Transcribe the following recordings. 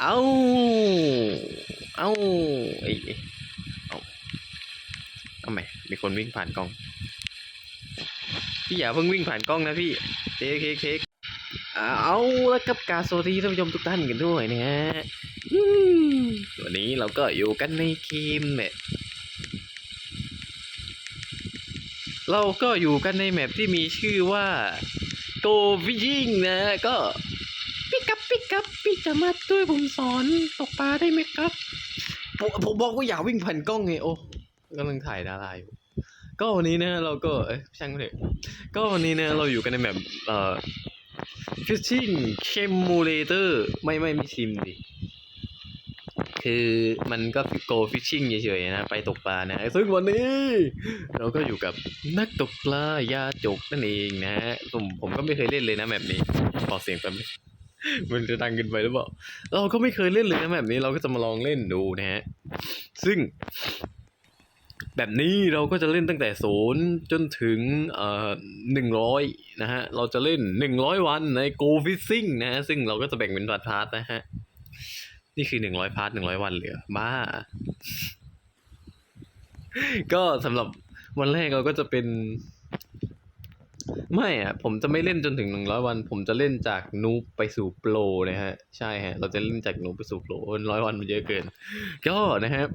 เอาเอาไอ้ยเอาเอาไมมีคนวิ่งผ่านกล้อง พี่อย่าเพิ่งวิ่งผ่านกล้องนะพี่เคเคเคเอาแล้วกับกาบสวัสดีท่านผู้ชมทุกท่านกันด้วยนะฮะวันนี้เราก็อยู่กันในเกมเนี่ยเราก็อยู่กันในแมปที่มีชื่อว่า Go Fishing นะก็ ปิกับปิกับพี่จะมาด้วยผมสอนตกปลาได้ไหมครับ ผมผมบอกว่าอย่าวิ่งผ่านกล้องไงโอ้กำลังถ่ายดาราอยู่ก็วันนี้นะเราก็เอ้ยช่างมันเถอะก็วันนี้นะเราอยู่กันในแบบเอ่อ fishing simulator ไม่ไม่ไม่ชิมดิคือมันก็ go fishing เฉยๆนะ ไปตกปลานะซึ่งวันนี้ เราก็อยู่กับนักตกปลายาจกนั่นเองนะผมผมก็ไม่เคยเล่นเลยนะแบบนี้ขอเสียงแป๊บนึง มันจะดังเกินไปหรือเปล่า เราก็ไม่เคยเล่นเลยนะแบบนี้เราก็จะมาลองเล่นดูนะฮะ ซึ่ง แบบนี้เราก็จะเล่นตั้งแต่ศูนย์จนถึงเอ่อหนึ่งร้อยนะฮะ เราจะเล่นหนึ่งร้อยวันใน Go Fishing นะฮะ ซึ่งเราก็จะแบ่งเป็นพาร์ทพาร์ทนะฮะ นี่คือหนึ่งร้อยพาร์ทหนึ่งร้อยวันเหลือบ้า ก็สำหรับวันแรกเราก็จะเป็น ไม่อะผมจะไม่เล่นจนถึงหนึ่งร้อยวัน ผมจะเล่นจากนูบไปสู่โปรนะฮะ ใช่ฮะ เราจะเล่นจากนูบไปสู่โปรร้อยวันมันเยอะเกิน ก็นะครับ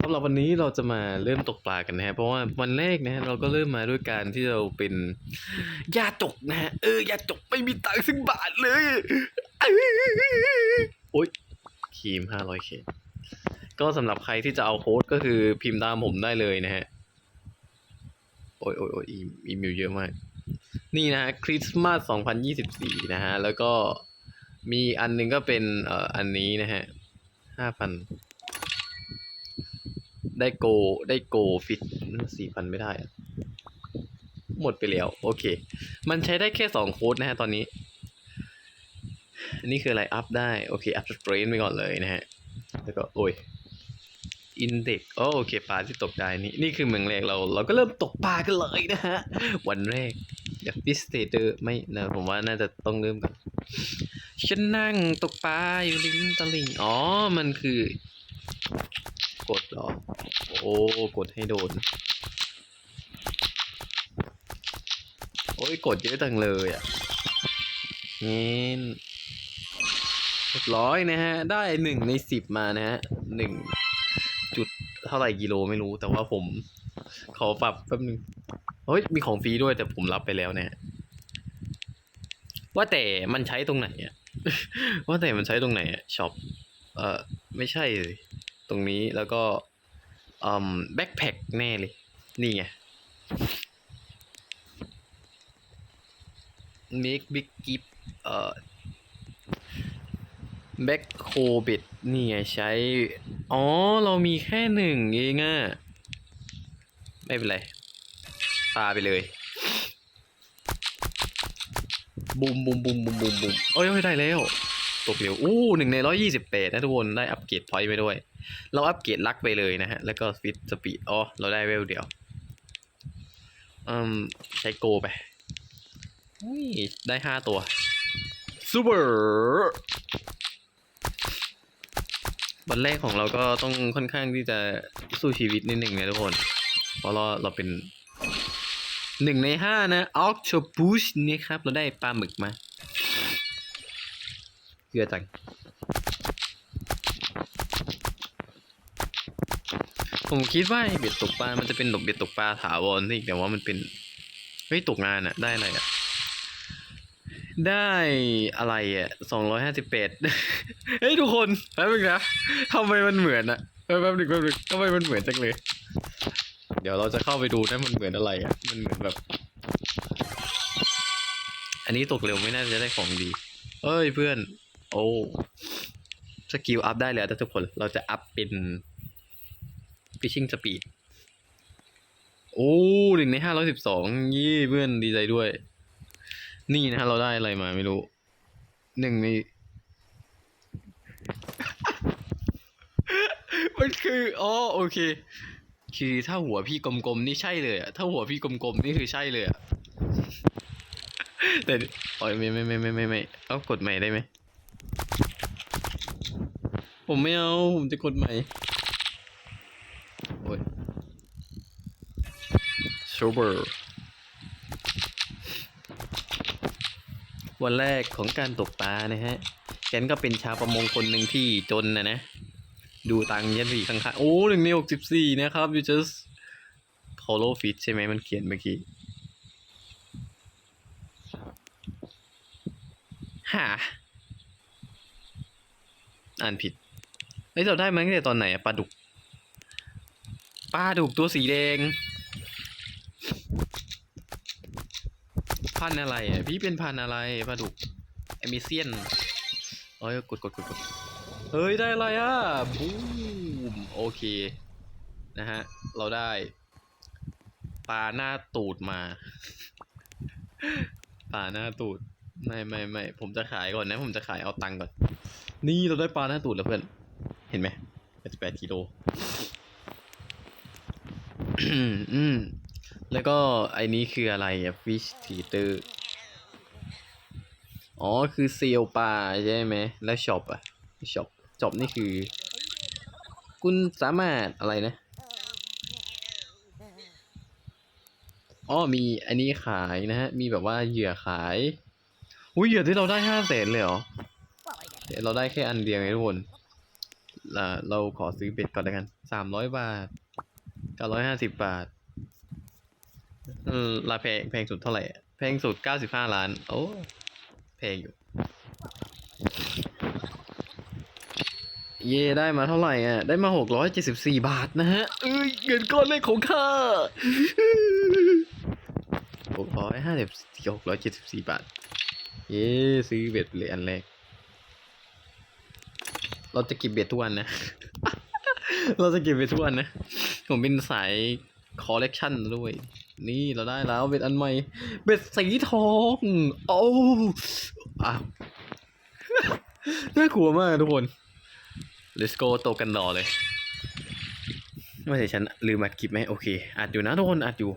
สำหรับวันนี้เราจะมาเริ่มตกปลากันนะฮะ เพราะว่าวันแรกนะฮะเราก็เริ่มมาด้วยการที่เราเป็นยาจกนะฮะ เออยาจกไม่มีตังค์สักบาทเลย โอ๊ยครีมห้าร้อยเคก็สำหรับใครที่จะเอาโค้ดก็คือพิมพ์ตามผมได้เลยนะฮะ โอ้ยโอ้ยโอ้ยอีอีเมลเยอะมาก นี่นะคริสต์มาส2024นะฮะ แล้วก็มีอันหนึงก็เป็นเอ่ออันนี้นะฮะห้าพันได้โกได้โกฟิตสี่พันไม่ได้อะหมดไปแล้ว โอเค มันใช้ได้แค่สองโค้ดนะฮะตอนนี้นนี้คืออะไรอัพได้ โอเค อัพสเตรนไปก่อนเลยนะฮะ แล้วก็ โอ้ย อินเด็กโอเคปลาที่ตกได้นี่นี่คือเมืองแรกเรา เราก็เริ่มตกปลากันเลยนะฮะ วันแรกเดี๋ยวพิสเตเตอร์ไม่นะผมว่าน่าจะต้องเริ่มก่อนฉันนั่งตกปลาอยู่ริมตลิ่งอ๋อ มันคือกดหรอ โอ้กดให้โดน โอ้ยกดเยอะจังเลยอะนเรียบร้อยนะฮะ ได้หนึ่งในสิบมานะฮะหนึ่ง เท่าไหร่กิโลไม่รู้ แต่ว่าผมขอปรับแป๊บนึงเฮ้ยมีของฟรีด้วยแต่ผมรับไปแล้วเนี่ย ว่าแต่มันใช้ตรงไหนอะว่าแต่มันใช้ตรงไหนอะช็อปเออไม่ใช่เลยตรงนี้แล้วก็อืมแบ็คแพ็คแน่เลย นี่ไง make big gift เอ่อแบ็คโคเบ็ด นี่ไงใช้ อ๋อ เรามีแค่หนึ่งเองอะไม่เป็นไรปาไปเลยบูมบูมบูมบูมบูมบูมเอ้ยเอ้ยได้แล้วตกเร็วอู้หนึ่งในร้อยยี่สิบแปดนะทุกคน ได้อัปเกรดพอยต์ไปด้วย เราอัปเกรดลักไปเลยนะฮะ แล้วก็ฟิตสปีดอ๋อ เราได้เวลเดียวอืมใช้โกไปอุ้ยได้ห้าตัวซูเปอร์ วันแรกของเราก็ต้องค่อนข้างที่จะสู้ชีวิตนิดหนึ่งนะทุกคน เพราะเราเราเป็นหนึ่งในห้านะออกชบูชนี่ครับ เราได้ปลาหมึกมาเกลือจังผมคิดว่าเบ็ดตกปลา มันจะเป็นดอกเบ็ดตกปลาถาวรสิแต่ว่ามันเป็น เฮ้ย ตกงานอะได้อะไรอะได้อะไรอะสองร้อยห้าสิบแปด เฮ้ยทุกคนแป๊บนึงนะทำไมมันเหมือนอะเออแป๊บนึงแป๊บนึงทำไมมันเหมือนจังเลย เดี๋ยวเราจะเข้าไปดูนะมันเหมือนอะไรอะมันเหมือนแบบ อันนี้ตกเร็วไม่น่าจะได้ของดี เอ้ยเพื่อน โอ้สกิลอัพได้แล้วทุกคนเราจะอัพเป็น fishing speed โอ้หนึ่งในห้าร้อยสิบสองยี่เพื่อนดีใจด้วย นี่นะฮะเราได้อะไรมาไม่รู้หนึ่งใน มัน คืออ๋อโอเค คือถ้าหัวพี่กลมๆนี่ใช่เลยอะถ้าหัวพี่กลมๆนี่คือใช่เลยอะแต่โอ้ยไม่ไม่ไม่ไม่ไม่ไม่เอากดใหม่ได้ไหมผมไม่เอาผมจะกดใหม่โอ้ยโชเบอร์วันแรกของการตกปลานะฮะแกนก็เป็นชาวประมงคนหนึ่งที่จนนะนะ ดูตังค์ยันสี่ข้างๆโอ้หนึ่งในหกสิบสี่นะครับ you just follow fit ใช่ไหมมันเขียนเมื่อกี้ฮะอ่านผิดเฮ้เราได้มาตั้งแต่ตอนไหนอะปลาดุกปลาดุกตัวสีแดง พันอะไรอะพี่เป็นพันอะไรปลาดุกเอมิเซียนเอ้ยกดกดกดกด เฮ้ย ได้อะไรอะบูม โอเค นะฮะ เราได้ปลาหน้าตูดมา ปลาหน้าตูด ไม่ไม่ไม่ผมจะขายก่อนนะ ผมจะขายเอาตังค์ก่อน นี่เราได้ปลาหน้าตูดแล้วเพื่อน เห็นไหม88กิโลอืมแล้วก็ไอ้นี้คืออะไรอะ fish theater อ๋อ คือเซลปลาใช่ไหม แล้วช็อปอะช็อป ช็อปนี่คือ คุณสามารถอะไรนะอ๋อมีอันนี้ขายนะฮะ มีแบบว่าเหยื่อขายอุ้ยเหยื่อที่เราได้ห้าแสนเลยเหรอเดี๋ยวเราได้แค่อันเดียวไงทุกคนอ่าเราขอซื้อเบ็ดก่อนแล้วกันสามร้อยบาทเก้าร้อยห้าสิบบาทเออราแพงแพงสุดเท่าไหร่แพงสุดเก้าสิบห้าล้าน โอ้แพงอยู่ เย่ได้มาเท่าไหร่อะ ได้มาหกร้อยเจ็ดสิบสี่บาทนะฮะ เอ้ยเงินก้อนแรกของข้าหกร้อยห้าสิบหกร้อยเจ็ดสิบสี่บาท เย้ซื้อเบ็ดเลยอันแรก เราจะเก็บเบ็ดทุกวันนะ เราจะเก็บเบ็ดทุกวันนะ ผมเป็นสายคอลเลกชันด้วย นี่เราได้แล้วเบ็ดอันใหม่ เบ็ดสีทอง โอ้อ้าวน่ากลัวมากทุกคน let's go โตกันต่อเลยไม่ใช่ฉันลืมอัดคลิปไหมโอเคอัดอยู่นะทุกคนอัดอยู่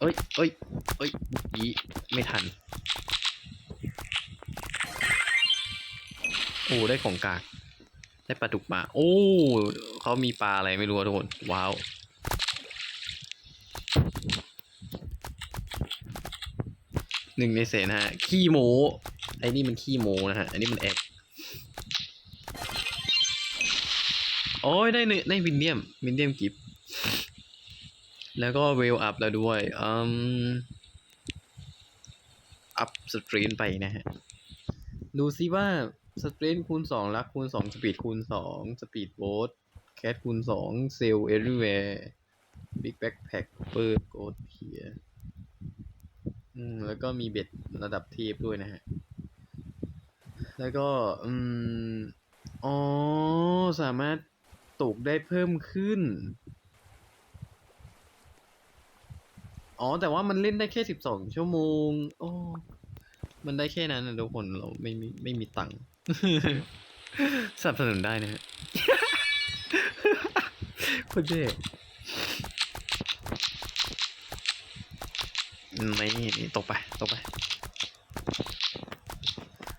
เอ้ยเอ้ยเอ้ยยีไม่ทัน โอ้ ได้ของกากได้ปลาดุกมา โอ้ เขามีปลาอะไรไม่รู้ทุกคน ว้าว หนึ่งในเศษนะฮะ ขี้โมไอ้นี่มันขี้โมนะฮะ อันนี้มันแอก โอ้ยได้เนื้อได้วินเดียมวินเดียมกิฟแล้วก็เวลอัพแล้วด้วยอืมอัพสตรีนไปนะฮะ ดูซิว่าสตรีนคูณสองลักคูณสองสปีดคูณสองสปีดโบ๊ทแคทคูณสองเซลเอริแวร์บิ๊กแบ็คแพ็คเปิดโกดเพียอืมแล้วก็มีเบ็ดระดับเทพด้วยนะฮะ แล้วก็ อืม อ๋อ สามารถ ตกได้เพิ่มขึ้น อ๋อ แต่ว่ามันเล่นได้แค่สิบสองชั่วโมง โอ้ มันได้แค่นั้นนะทุกคนเราไม่มีไม่มีตังค์สนับสนุนได้นะฮะโคตรเท่ไม่ตกไป ตกไป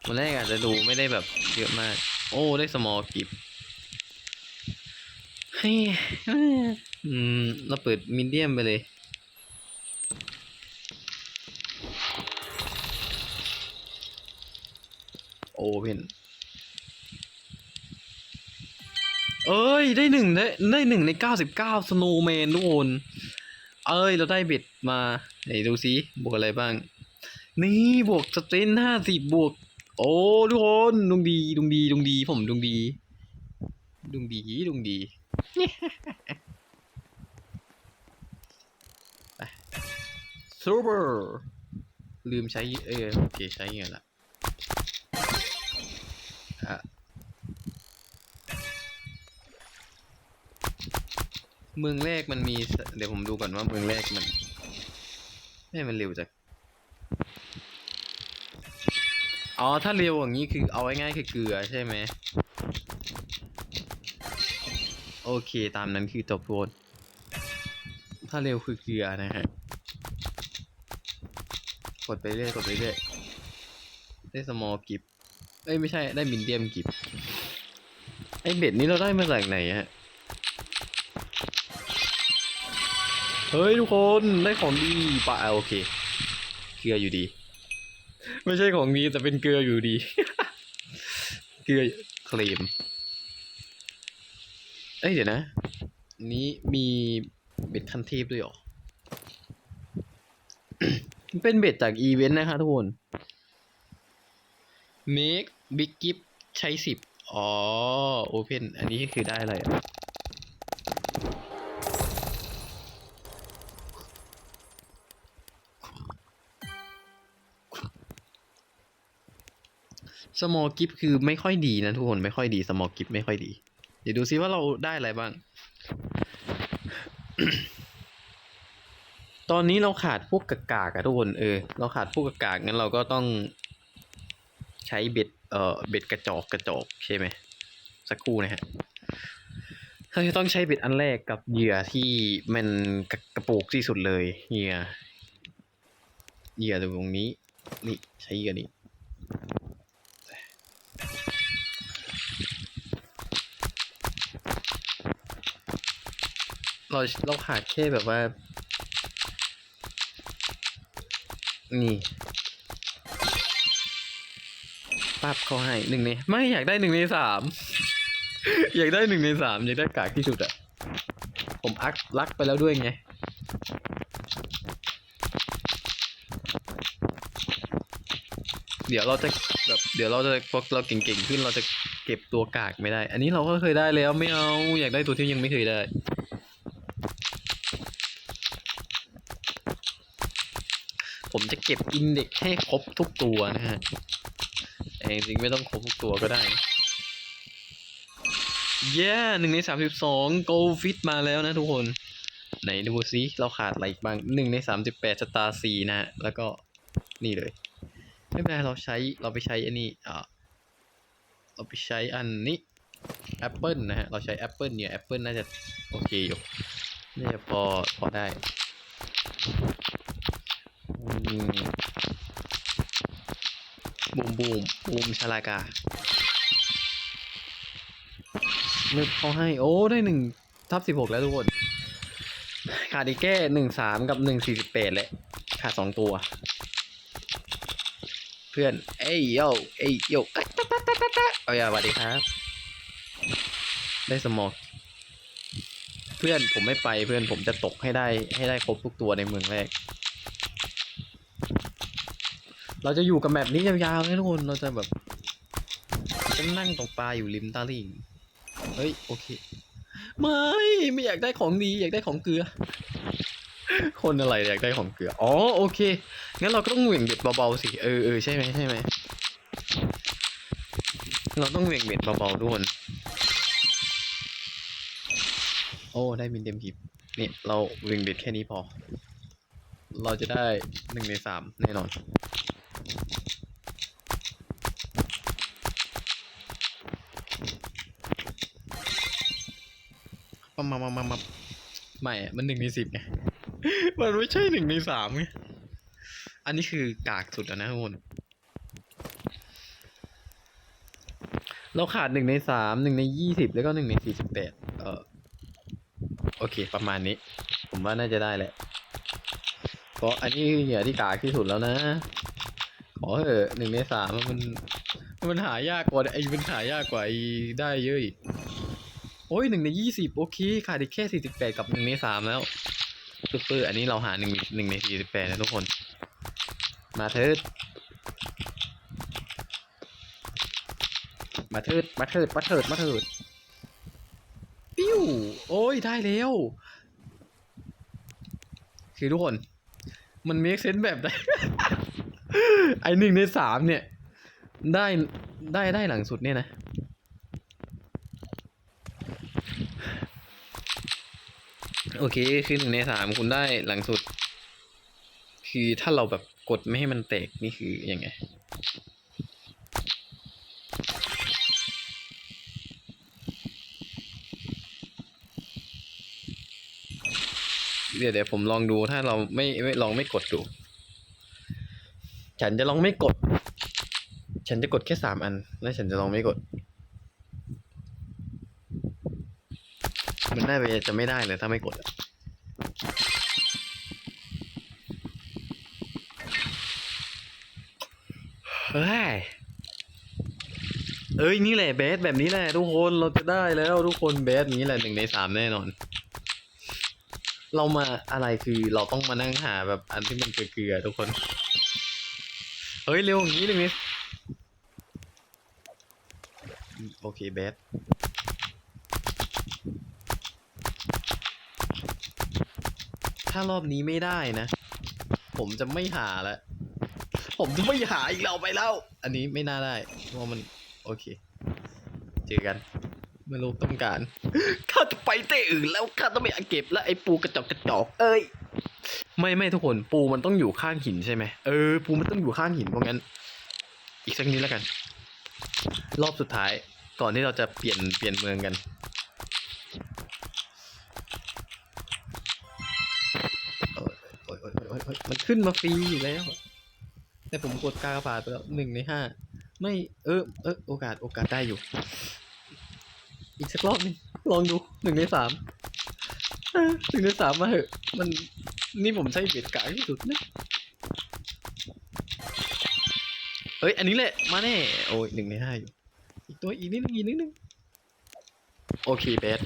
วันแรกอาจจะดูไม่ได้แบบเยอะมาก โอ้ ได้สมอลกิฟ ให้อืม เราเปิดมีเดียมไปเลย โอเพนเอ้ย ได้หนึ่งได้ได้หนึ่งในเก้าสิบเก้าสโนว์แมนทุกคน เอ้ย เราได้เบ็ดมาไหนดูซิบวกอะไรบ้าง นี่บวกสเตนห้าสิบบวก โอ้ทุกคนดวงดีดวงดีดวงดีผมดวงดีดวงดีดวงดี ซูเปอร์ลืมใช้เออโอเคใช้เงินละอะเมืองแรกมันมี เดี๋ยวผมดูก่อนว่าเมืองแรกมันไม่มันเร็วจังอ๋อ ถ้าเร็วอย่างนี้คือเอาง่ายๆคือเกลือใช่ไหม โอเค ตามนั้นคือจบโพดถ้าเร็วคือเกลือนะฮะ กดไปเรื่อยกดไปเรื่อยได้สมอลกิฟเอ้ยไม่ใช่ได้มินเดียมกิบไอเบ็ดนี้เราได้มาจากไหนฮะ เฮ้ยทุกคนได้ของดีป่ะโอเค เกลืออยู่ดี ไม่ใช่ของดีแต่เป็นเกลืออยู่ดี เกลือเคลม เอ้ยเดี๋ยวนะ นี้มีเบ็ดคันเทพด้วยหรอ เป็นเบ็ดจากอีเวนต์นะคะทุกคน make big gift ใช้สิบอ๋อ open อันนี้คือได้อะไรอะ small gift คือไม่ค่อยดีนะทุกคนไม่ค่อยดี small gift ไม่ค่อยดี เดี๋ยวดูซิว่าเราได้อะไรบ้าง ตอนนี้เราขาดพวกกากากอะทุกคนเออ เราขาดพวกกากากงั้นเราก็ต้องใช้เบ็ดเอ่อเบ็ดกระจอกกระจอกใช่ไหมสักครู่นะฮะเราจะต้องใช้เบ็ดอันแรกกับเหยื่อที่มันกระกระโปกที่สุดเลยเหยื่อเหยื่อตรงนี้ นี่ใช้เหยื่อนี้ เราเราขาดแค่แบบว่า นี่ปั๊บเขาให้หนึ่งในไม่อยากได้หนึ่งในสามอยากได้หนึ่งในสามอยากได้กากที่สุดอะผมอักลักไปแล้วด้วยไงเดี๋ยวเราจะแบบเดี๋ยวเราจะพอเราเก่งๆขึ้นเราจะเก็บตัวกากไม่ได้ อันนี้เราก็เคยได้แล้วไม่เอาอยากได้ตัวที่ยังไม่เคยได้ ผม จะเก็บอินเด็กให้ครบทุกตัวนะฮะแต่จริงๆไม่ต้องครบทุกตัวก็ได้เย้หนึ่งในสามสิบสองโกฟิตมาแล้วนะทุกคน ไหนดูซิเราขาดอะไรอีกบ้างหนึ่งในสามสิบแปดสตาร์ซีนะฮะแล้วก็นี่เลย ไม่เป็นไรเราใช้เราไปใช้อันนี้อ่าเราไปใช้อันนี้แอปเปิลนะฮะ เราใช้แอปเปิลเนี่ยแอปเปิลน่าจะ โอเคอยู่น่าจะพอพอได้ อืมบูมบูมบูมชาลากานึกเขาให้ โอ้ ได้หนึ่งทับสิบหกแล้วทุกคนขาดอีกแค่หนึ่งสามกับหนึ่งสี่สิบแปดแหละขาดสองตัว เพื่อน เอ้ยโยเอ้ยโยตะตะตะตะตะตะเอาอย่าสวัสดีครับ ได้สมองเพื่อนผมไม่ไปเพื่อนผมจะตกให้ได้ให้ได้ครบทุกตัวในเมืองแรก เราจะอยู่กับแบบนี้ยาวๆเลยทุกคน เราจะแบบจะนั่งตกปลาอยู่ริมตลิ่งเฮ้ยโอเค ไม่ไม่อยากได้ของดีอยากได้ของเกลือ คนอะไรอยากได้ของเกลือ อ๋อโอเค งั้นเราก็ต้องเหวี่ยงเบ็ดเบาๆสิ เออเออใช่ไหมใช่ไหม เราต้องเหวี่ยงเบ็ดเบาๆทุกคน โอ้ได้มินเต็มกิบนี่เราเหวี่ยงเบ็ดแค่นี้พอ เราจะได้หนึ่งในสามแน่นอน มามามามามาไม่อะมันหนึ่งในสิบไง มันไม่ใช่หนึ่งในสามไง อันนี้คือกากสุดแล้วนะทุกคน เราขาดหนึ่งในสามหนึ่งในยี่สิบแล้วก็หนึ่งในสี่สิบแปดเออโอเค ประมาณนี้ ผมว่าน่าจะได้แหละ เพราะอันนี้คือเหยื่อที่กากที่สุดแล้วนะ ขอเถอะหนึ่งในสามมัน มันหายากกว่าไอ้มันหายากกว่าไอ้ได้เยอะอีก โอ้ยหนึ่งในยี่สิบโอเคขาดอีกแค่สี่สิบแปดกับหนึ่งในสามแล้วซูเปอร์อันนี้เราหาหนึ่งหนึ่งในสี่สิบแปดนะทุกคน มาเถิดมาเถิดมาเถิดมาเถิดมาเถิดปิ้วโอ้ยได้แล้วคือทุกคน มันเมคเซนส์แบบได้ไอหนึ่งในสามเนี่ย ได้ได้ได้หลังสุดเนี่ยนะ โอเค คือหนึ่งในสามคุณได้หลังสุด คือถ้าเราแบบกดไม่ให้มันแตกนี่คืออยังไง เดี๋ยวเดี๋ยวผมลองดูถ้าเราไม่ไม่ลองไม่กดดู ฉันจะลองไม่กด ฉันจะกดแค่สามอัน แล้วฉันจะลองไม่กด มันได้ไปจะไม่ได้เลยถ้าไม่กดอะเฮ้ยเอ้ยนี่แหละเบสแบบนี้แหละทุกคนเราจะได้แล้วทุกคนเบสนี้แหละหนึ่งในสามแน่นอน เรามาอะไรคือเราต้องมานั่งหาแบบอันที่มันเกลือๆทุกคน เฮ้ยเร็วอย่างนี้เลยมิสโอเคเบส ถ้ารอบนี้ไม่ได้นะ ผมจะไม่หาแล้ว ผมจะไม่หาอีกแล้วไปแล้ว อันนี้ไม่น่าได้เพราะว่ามันโอเค เจอกันเมื่อโลกต้องการข้าจะไปเตะอื่นแล้วข้าต้องไปเก็บแล้วไอ้ปูกระจอกกระจอกเอ้ยไม่ไม่ทุกคนปูมันต้องอยู่ข้างหินใช่ไหมเออปูมันต้องอยู่ข้างหินเพราะงั้น อีกสักนิดแล้วกัน รอบสุดท้ายก่อนที่เราจะเปลี่ยนเปลี่ยนเมืองกัน มันขึ้นมาฟรีอยู่แล้ว แต่ผมกดกากบาทไปแล้วหนึ่งในห้าไม่เออเออโอกาสโอกาสได้อยู่ อีกสักรอบนึงลองดูหนึ่งในสามหนึ่งในสามมาเหอะ มันนี่ผมใช้เบ็ดกากที่สุดนะเอ้ยอันนี้แหละมาแน่โอ้ยหนึ่งในห้าอยู่อีกตัวอีกนิดนึงอีกนิดนึงโอเคเบส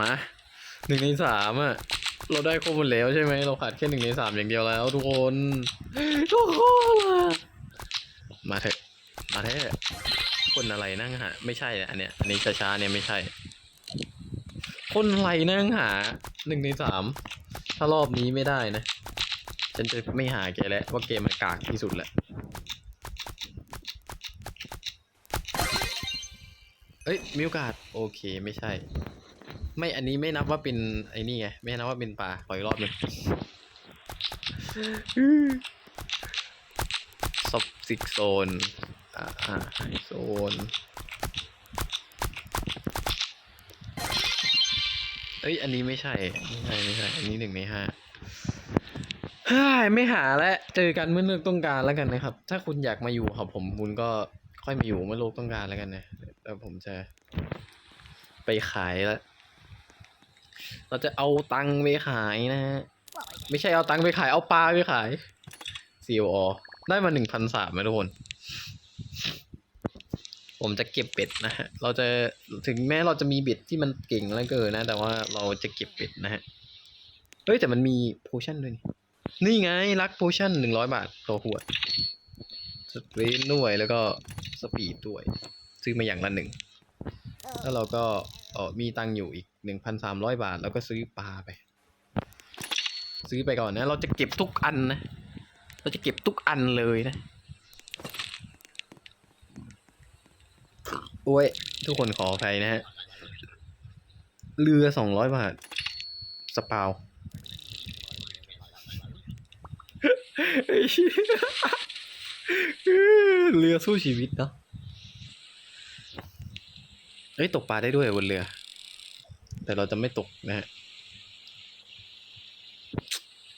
มาหนึ่งในสามอะ เราได้ครบหมดแล้วใช่ไหมเราขาดแค่หนึ่งในสามอย่างเดียวแล้วทุกคนทุกคนมาเถอะมาเถอะคนอะไรนั่งหาไม่ใช่อะอันเนี้ยอันนี้ช้าๆเนี่ยไม่ใช่ คนอะไรนั่งหาหนึ่งในสามถ้ารอบนี้ไม่ได้นะ ฉันจะไม่หาแกแล้วว่าเกมมันกากที่สุดแหละเอ้ยมิวกาดโอเคไม่ใช่ ไม่อันนี้ไม่นับว่าเป็นไอ้นี่ไง ไม่นับว่าเป็นปลาขออีกรอบหนึ่งซอบซิกโซนอ่าโซนเอ้ย อันนี้ไม่ใช่ ไม่ใช่ ไม่ใช่ อันนี้หนึ่งในห้าฮ้ยไม่หาแล้ว เจอกันเมื่อเลือกต้องการแล้วกันนะครับ ถ้าคุณอยากมาอยู่กับผมคุณก็ค่อยมาอยู่เมื่อโลกต้องการแล้วกันนะ แล้วผมจะไปขายแล้ว เราจะเอาตังค์ไปขายนะฮะ ไม่ใช่เอาตังค์ไปขาย เอาปลาไปขาย COO ได้มาหนึ่งพันสามนะทุกคน ผมจะเก็บเป็ดนะฮะ เราจะถึงแม้เราจะมีเบ็ดที่มันเก่งแล้วเกินนะ แต่ว่าเราจะเก็บเป็ดนะฮะ เฮ้ยแต่มันมีโพชั่นด้วยนี่นี่ไงรักโพชั่นหนึ่งร้อยบาทต่อขวดสเตรนด้วยแล้วก็สปีดด้วย ซื้อมาอย่างละหนึ่ง แล้วเราก็ เออมีตังอยู่อีกหนึ่งพันสามร้อยบาท แล้วก็ซื้อปลาไป ซื้อไปก่อนนะ เราจะเก็บทุกอันนะ เราจะเก็บทุกอันเลยนะ โอ้ย ทุกคนขออภัยนะฮะ เรือสองร้อยบาท สปาวไอ้เหี้ยเรือสู้ชีวิตเนาะ เอ้ยตกปลาได้ด้วยบนเรือ แต่เราจะไม่ตกนะฮะ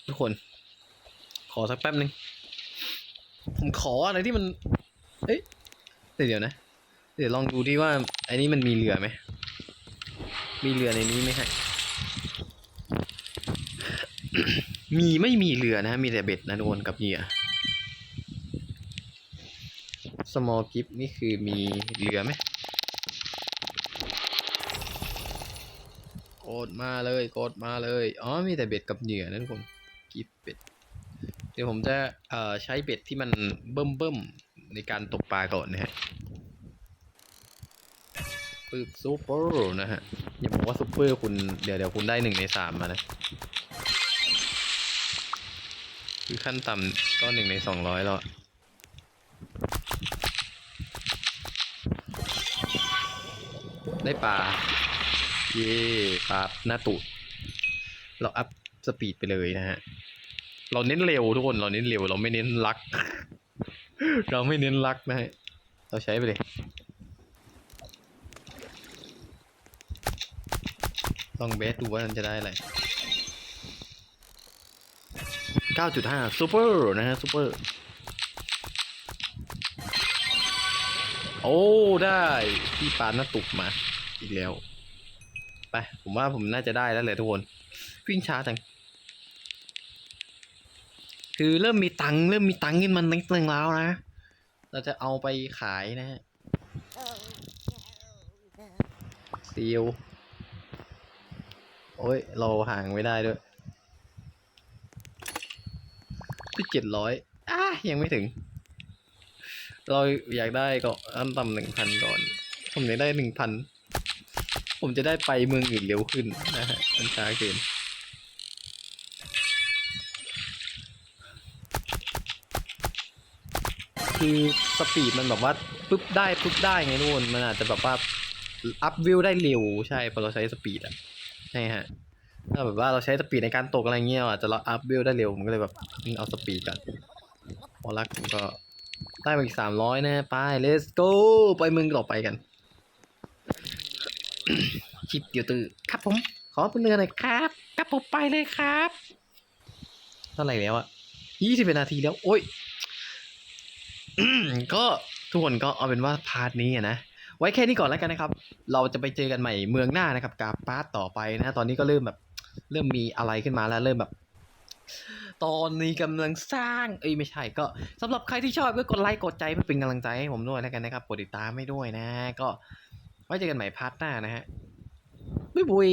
ทุกคน ขอสักแป๊บหนึ่งผมขออะไรที่มัน เอ้ยเดี๋ยวนะ เดี๋ยวลองดูที่ว่าไอ้นี้มันมีเรือไหม มีเรือในนี้ไหมฮะ มีไม่มีเรือนะฮะมีแต่เบ็ดนะทุกคนกับเหยื่อ small gift นี่คือมีเรือไหม ดมาเลยโกดมาเลย อ๋อ มีแต่เบ็ดกับเหยื่อนะทุกคนกิฟเบ็ด เดี๋ยวผมจะเอ่อใช้เบ็ดที่มันเบิ่มเบิ่มๆในการตกปลาก่อนนะฮะปึ๊บซูเปอร์นะฮะ อย่าบอกว่าซูเปอร์คุณเดี๋ยวเดี๋ยวคุณได้หนึ่งในสามมานะ คือขั้นต่ำก็หนึ่งในสองร้อยแล้วได้ปลา เย่ปลาหน้าตูด เราอัพสปีดไปเลยนะฮะ เราเน้นเร็วทุกคน เราเน้นเร็ว เราไม่เน้นลัก เราไม่เน้นลักนะฮะ เราใช้ไปเลยลองเบสดูว่ามันจะได้อะไร 9.5ซูเปอร์นะฮะซูเปอร์ โอ้ ได้พี่ปานน้าตุกมา อีกแล้ว ไป ผมว่าผมน่าจะได้แล้วเลยทุกคน วิ่งช้าจัง คือเริ่มมีตังเริ่มมีตังขึ้นมานิดนึงแล้วนะ เราจะเอาไปขายนะฮะซีลโอ้ย เราห่างไม่ได้ด้วยที่เจ็ดร้อยอะยังไม่ถึง เราอยากได้ก็อันต่ำหนึ่งพันก่อน ผมอยากได้หนึ่งพัน ผมจะได้ไปเมืองอื่นเร็วขึ้นนะฮะมันช้าเกินคือสปีดมันแบบว่าปุ๊บได้ปุ๊บได้ไงนู่นมันอาจจะแบบว่าอัพวิวได้เร็วใช่พอเราใช้สปีดอะใช่ฮะถ้าแบบว่าเราใช้สปีดในการตกอะไรเงี้ยอาจจะเราอัพวิวได้เร็วมันก็เลยแบบเอาสปีดก่อนพอรักก็ได้มาอีกสามร้อยนะไป let's go ไปเมืองต่อไปกัน คิดเดียวตื่นครับผม ขอเป็นเรือหน่อยครับครับผมไปเลยครับเท่าไหร่แล้วอะยี่สิบนาทีแล้ว โอ้ยอืมก็ทุกคนก็เอาเป็นว่าพาร์ทนี้อะนะ ไว้แค่นี้ก่อนแล้วกันนะครับ เราจะไปเจอกันใหม่เมืองหน้านะครับกับพาร์ทต่อไปนะ ตอนนี้ก็เริ่มแบบ เริ่มมีอะไรขึ้นมาแล้วเริ่มแบบตอนนี้กำลังสร้าง เอ้ยไม่ใช่ก็สำหรับใครที่ชอบก็กดไลค์กดใจเพื่อเป็นกำลังใจให้ผมด้วยแล้วกันนะครับกดติดตามไม่ด้วยนะ ก็ ไว้เจอกันใหม่พาร์ทหน้านะฮะบ๊ายบาย